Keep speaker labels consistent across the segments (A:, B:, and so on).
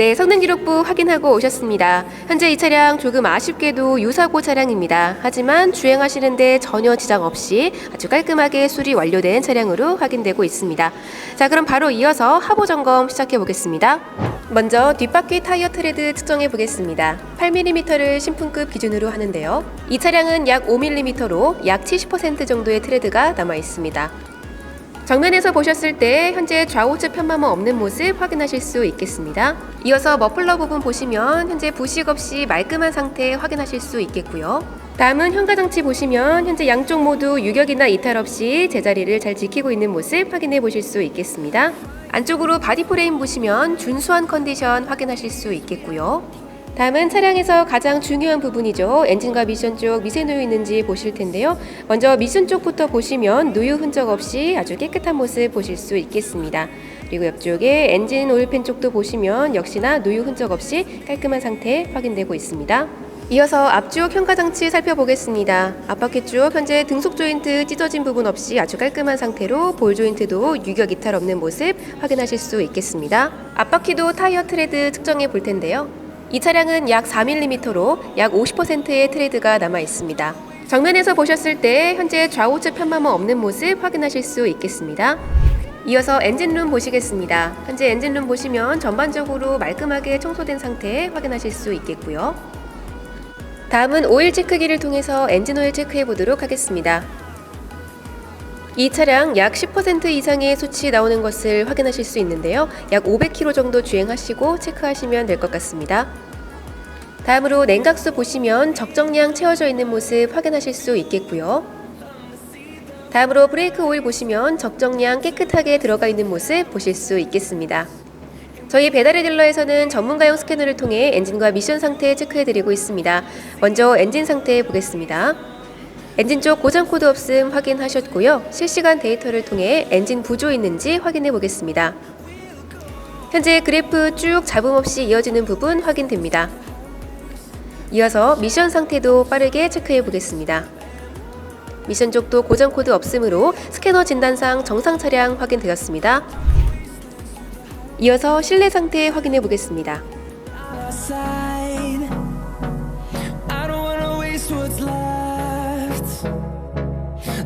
A: 네, 성능 기록부 확인하고 오셨습니다. 현재 이 차량 조금 아쉽게도 유사고 차량입니다. 하지만 주행하시는데 전혀 지장 없이 아주 깔끔하게 수리 완료된 차량으로 확인되고 있습니다. 자, 그럼 바로 이어서 하부 점검 시작해 보겠습니다. 먼저 뒷바퀴 타이어 트레드 측정해 보겠습니다. 8mm를 신품급 기준으로 하는데요. 이 차량은 약 5mm로 약 70% 정도의 트레드가 남아 있습니다. 정면에서 보셨을 때 현재 좌우측 편마모 없는 모습 확인하실 수 있겠습니다. 이어서 머플러 부분 보시면 현재 부식 없이 말끔한 상태 확인하실 수 있겠고요. 다음은 현가장치 보시면 현재 양쪽 모두 유격이나 이탈 없이 제자리를 잘 지키고 있는 모습 확인해 보실 수 있겠습니다. 안쪽으로 바디 프레임 보시면 준수한 컨디션 확인하실 수 있겠고요. 다음은 차량에서 가장 중요한 부분이죠. 엔진과 미션 쪽 미세 누유 있는지 보실 텐데요. 먼저 미션 쪽부터 보시면 누유 흔적 없이 아주 깨끗한 모습 보실 수 있겠습니다. 그리고 옆쪽에 엔진 오일팬 쪽도 보시면 역시나 누유 흔적 없이 깔끔한 상태 확인되고 있습니다. 이어서 앞쪽 현가 장치 살펴보겠습니다. 앞바퀴 쪽 현재 등속 조인트 찢어진 부분 없이 아주 깔끔한 상태로 볼 조인트도 유격 이탈 없는 모습 확인하실 수 있겠습니다. 앞바퀴도 타이어 트레드 측정해 볼 텐데요. 이 차량은 약 4mm로 약 50%의 트레드가 남아 있습니다. 정면에서 보셨을 때 현재 좌우측 편마모 없는 모습 확인하실 수 있겠습니다. 이어서 엔진룸 보시겠습니다. 현재 엔진룸 보시면 전반적으로 말끔하게 청소된 상태 확인하실 수 있겠고요. 다음은 오일 체크기를 통해서 엔진 오일 체크해 보도록 하겠습니다. 이 차량 약 10% 이상의 수치 나오는 것을 확인하실 수 있는데요. 약 500km 정도 주행하시고 체크하시면 될 것 같습니다. 다음으로 냉각수 보시면 적정량 채워져 있는 모습 확인하실 수 있겠고요. 다음으로 브레이크 오일 보시면 적정량 깨끗하게 들어가 있는 모습 보실 수 있겠습니다. 저희 배달의 딜러에서는 전문가용 스캐너를 통해 엔진과 미션 상태 체크해드리고 있습니다. 먼저 엔진 상태 보겠습니다. 엔진 쪽 고장 코드 없음 확인하셨고요. 실시간 데이터를 통해 엔진 부조 있는지 확인해 보겠습니다. 현재 그래프 쭉 잡음 없이 이어지는 부분 확인됩니다. 이어서 미션 상태도 빠르게 체크해 보겠습니다. 미션 쪽도 고장 코드 없으므로 스캐너 진단상 정상 차량 확인되었습니다. 이어서 실내 상태 확인해 보겠습니다.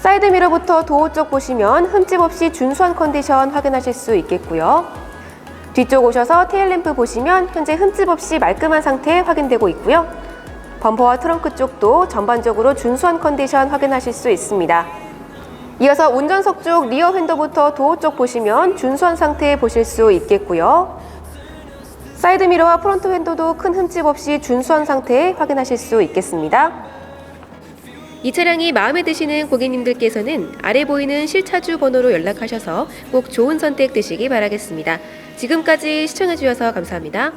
A: 사이드 미러부터 도어 쪽 보시면 흠집 없이 준수한 컨디션 확인하실 수 있겠고요. 뒤쪽 오셔서 테일램프 보시면 현재 흠집 없이 말끔한 상태 확인되고 있고요. 범퍼와 트렁크 쪽도 전반적으로 준수한 컨디션 확인하실 수 있습니다. 이어서 운전석 쪽 리어 핸더부터 도어 쪽 보시면 준수한 상태 보실 수 있겠고요. 사이드 미러와 프론트 핸더도 큰 흠집 없이 준수한 상태 확인하실 수 있겠습니다. 이 차량이 마음에 드시는 고객님들께서는 아래 보이는 실차주 번호로 연락하셔서 꼭 좋은 선택 되시기 바라겠습니다. 지금까지 시청해주셔서 감사합니다.